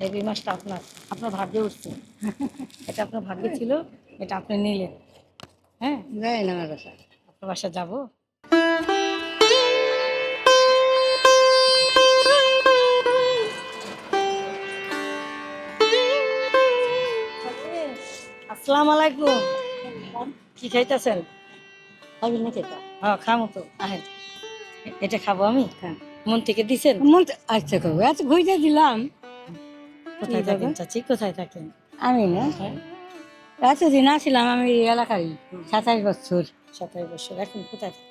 এই দুই মাসটা আপনার আপনার ভাগ্যে উঠছে। এটা আপনার ভাগ্যে ছিল এটা আপনি নিলেন। হ্যাঁ? যাই না আমার বাসা। আপনার বাসা যাব? আসসালামু আলাইকুম। কি খাইতেছেন? খাবি না খেতা হ্যাঁ খামো তো। আহেন। এটা খাব আমি? হ্যাঁ। মন থেকে দিছেন? মন আচ্ছা করব এত ঘুরতে দিলাম। কোথায় থাকেন? চাচি? কোথায় থাকেন? আমি না। হ্যাঁ এতদিন আসছিলাম আমি এলাকায় সাতাশ বছর। সাতাশ বছর এখন কোথায় থাকেন?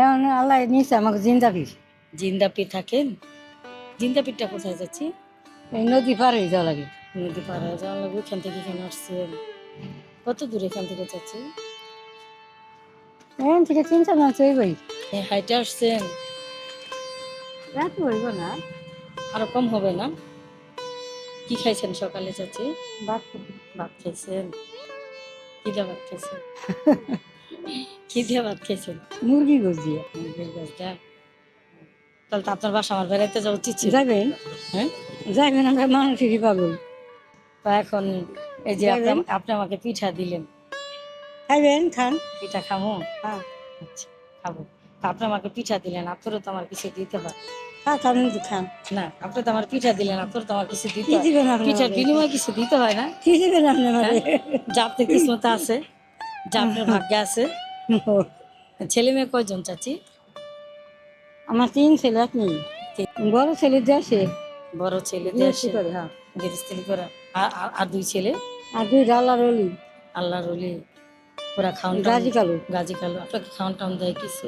এখন আল্লাহ নিচ্ছে আমাকে জিন্দাবি জিন্দাপি থাকেন? জিন্দাপিটা কোথায় যাচ্ছি এই নদী পার হয়ে যাওয়া লাগে। নদী পার হয়ে যাওয়া লাগবে এখান থেকে এখানে আসছেন। কত দূর এখান থেকে যাচ্ছি এখান থেকে চিন্তা না চইবই এই হাইটে আসছেন? রাত হইব না। আরও কম হবে না? কি খাইছেন সকালে চাচি? বাদ ভাত খাইছেন? কি দিয়ে ভাত খাইছেন? কি দিয়ে ভাত খাইছেন? মুরগি গোস দিয়ে। মুরগির গাছটা তাহলে তো আপনার বাসা আমার বেড়াইতে যাওয়া উচিত ছিল। যাবেন? হ্যাঁ? যাবেন আমরা মানুষেরই পাগল তো এখন এই যে আপনি আপনি আমাকে পিঠা দিলেন। খাইবেন? খান। পিঠা খামো? হ্যাঁ। আচ্ছা খাব। তা আপনি আমাকে পিঠা দিলেন আপনারও তো আমার কিছু দিতে হয়। খা খান? না আপনি তো আমার পিঠা দিলেন আপনারও তো আমার কিছু দিতে হয়। দিবেন পিঠার? বিনিময়ে কিছু দিতে হয় না। কি দিবেন আপনি আমাকে যা আপনার কিসমত আছে যা আপনার ভাগ্যে আছে। ছেলে মেয়ে কয়জন চাচি? আমার তিন ছেলে আপনি বড় ছেলে দেশে। বড় ছেলে দেশে করে হ্যাঁ। করা। আর আর- দুই ছেলে? আর দুই ডালার অলি আল্লাহ রলি ওরা খাওয়ান গাজি কালু। গাজি কালো। আপনাকে খাওয়ান টাউন দেয় কিছু?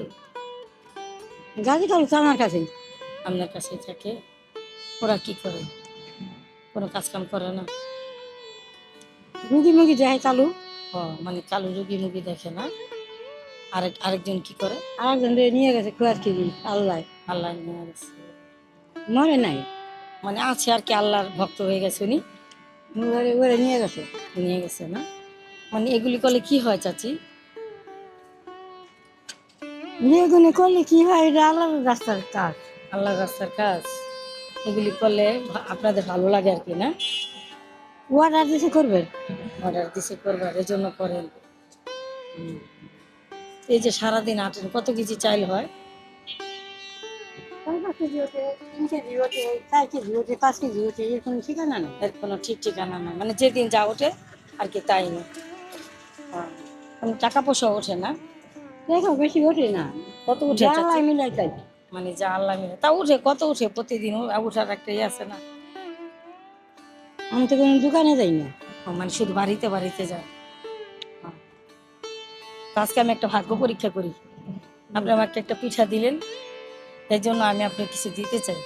গাজি কালু তো আমার কাছে আপনার কাছে থাকে। ওরা কি করে? কোনো কাজ কাম করে না। রুগী মুগি দেয় কালু? ও মানে কালো রুগী মুগি দেখে না। আরেক আরেকজন কি করে? আরেকজন নিয়ে গেছে খুয়ার কি আল্লাহ। আল্লাহ নিয়ে গেছে। মরে নাই? মানে আছে আর কি আল্লাহর ভক্ত হয়ে গেছে উনি। ওরে ওরে নিয়ে গেছে। নিয়ে গেছে না। মানে এগুলি করলে কি হয় চাচি? নিয়ে করলে কি হয়? এটা আল্লাহর রাস্তার কাজ। আল্লাহ রাস্তার কাজ। এগুলি করলে আপনাদের ভালো লাগে আর কি না? অর্ডার দিছে করবেন? অর্ডার দিছে করবার এই জন্য করেন। এই যে সারাদিন আটেন কত কেজি চাইল হয়? এর কোনো ঠিক ঠিকানা না মানে যেদিন যা ওঠে আর কি তাই না হ্যাঁ। টাকা পয়সা ওঠে না। দেখো বেশি ওঠে না। কত উঠে মিলাই তাই। মানে যা আল্লাহ মিলে। তা উঠে কত উঠে প্রতিদিন? উঠার একটা ইয়ে আছে না। আমি তো কোনো দোকানে যাই না। মানে শুধু বাড়িতে বাড়িতে যায়। হ্যাঁ। আজকে আমি একটা ভাগ্য পরীক্ষা করি। আপনি আমাকে একটা পিঠা দিলেন। এর জন্য আমি আপনাকে কিছু দিতে চাই।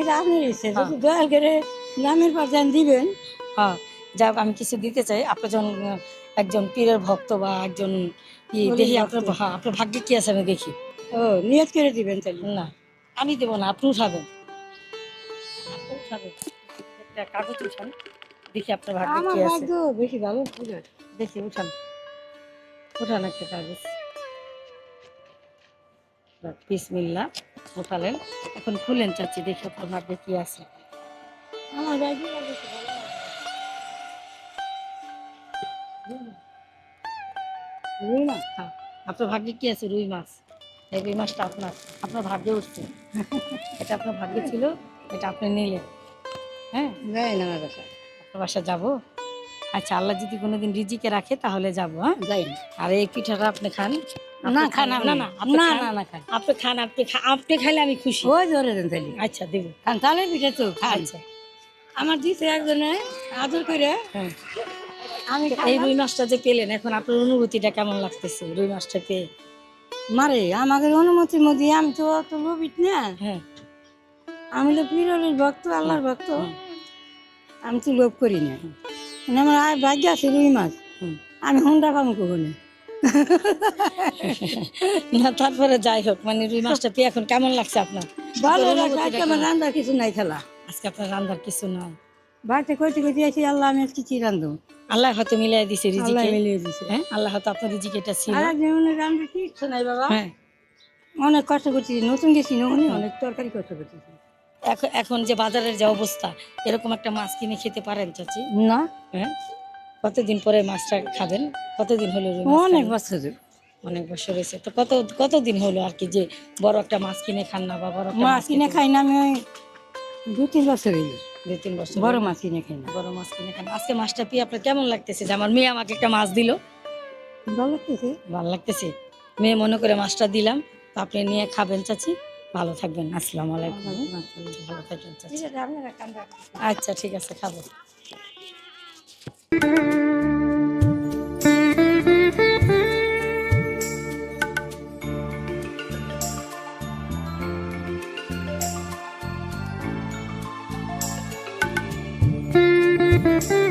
এটা আপনার হ্যাঁ। যদি দয়াল করে নামের দিবেন। হ্যাঁ। যা আমি কিছু দিতে চাই। আপনি যখন একজন পীরের ভক্ত বা একজন ই দেখি আপনার আপনার ভাগ্যে কি আছে আমি দেখি। ও নিয়ত করে দিবেন তাহলে? না আমি দেবো না আপনি উঠাবেন আপনি উঠাবেন একটা কাগজ উঠান দেখি আপনার ভাগ্যে কি আছে। বেশি ভালো দেখি উঠান। উঠান একটা কাগজ। বিসমিল্লা উঠালেন। এখন খুলেন চাচ্ছি দেখি আপনার ভাগ্যে কি আছে। আমার ভাগ্য রুই না হ্যাঁ। আপনার ভাগ্যে কি আছে রুই মাছ? এই মাছটা আপনার আপনার ভাগ্যে উঠছে। এটা আপনার ভাগ্যে ছিল এটা আপনি নিলেন। হ্যাঁ? যাই না আমার বাসা আপনার বাসা যাব? আচ্ছা আল্লাহ যদি কোনোদিন রিজিকে রাখে তাহলে যাব হ্যাঁ? যাই। আর এই পিঠাটা আপনি খান। না খান না না। না না না খান আপনি খান আপনি আপনি খাইলে আমি খুশি। ওই ধরে দেন তাহলে আচ্ছা দেব। খান তাহলে পিঠে তো আচ্ছা। আমার দিতে একজনে আদর করে। হ্যাঁ। আমি এই রুই মাছটা যে পেলেন এখন আপনার অনুভূতিটা কেমন লাগতেছে? রুই মাছটা পেয়ে। মারে আমাদের অনুমতি মধ্যে আমি তো অত লোভিত না। হ্যাঁ। আমি তো পীরের ভক্ত আল্লাহর ভক্ত। আমি তো লোভ করি না। মানে আমার আর ভাগ্য আছে রুই মাছ। আমি হুন্ডা পাবো কখনো? না তারপরে যাই হোক মানে রুই মাছটা পেয়ে এখন কেমন লাগছে আপনার? ভালো লাগছে আজকে আমার? রান্নার কিছু নাই খেলা। আজকে আপনার রান্নার কিছু নয় বাড়িতে কইতে কইতে আছি আল্লাহ আমি আজকে কি রান্ধব আল্লাহ হয়তো মিলাই দিছে আল্লাহ রিজিকে মিলিয়ে দিছে। হ্যাঁ আল্লাহ হয়তো আপনার রিজিকে এটা ছিল। আর একজন মনে রান্ধতে কি ইচ্ছা নাই বাবা? হ্যাঁ। অনেক কষ্ট করছি নতুন গেছি না অনেক তরকারি কষ্ট করতেছি এখন এখন যে বাজারের যে অবস্থা এরকম একটা মাছ কিনে খেতে পারেন চাচি? না। হ্যাঁ? কতদিন পরে মাছটা খাবেন? কতদিন হলো অনেক বছর অনেক বছর হয়েছে। তো কত কতদিন হলো আর কি যে বড় একটা মাছ কিনে খান না বা বড় মাছ কিনে খাই না আমি দু তিন বছর হইল। দুই তিন বছর বড় মাছ কিনে খাই না বড় মাছ কিনে খান আজকে মাছটা পেয়ে আপনার কেমন লাগতেছে? যে আমার মেয়ে আমাকে একটা মাছ দিল। ভালো লাগতেছে? ভালো লাগতেছে। মেয়ে মনে করে মাছটা দিলাম। তো আপনি নিয়ে খাবেন চাচি। ভালো থাকবেন। আসসালামু আলাইকুম। ভালো থাকবেন চাচি। আচ্ছা ঠিক আছে খাব। Mm-hmm.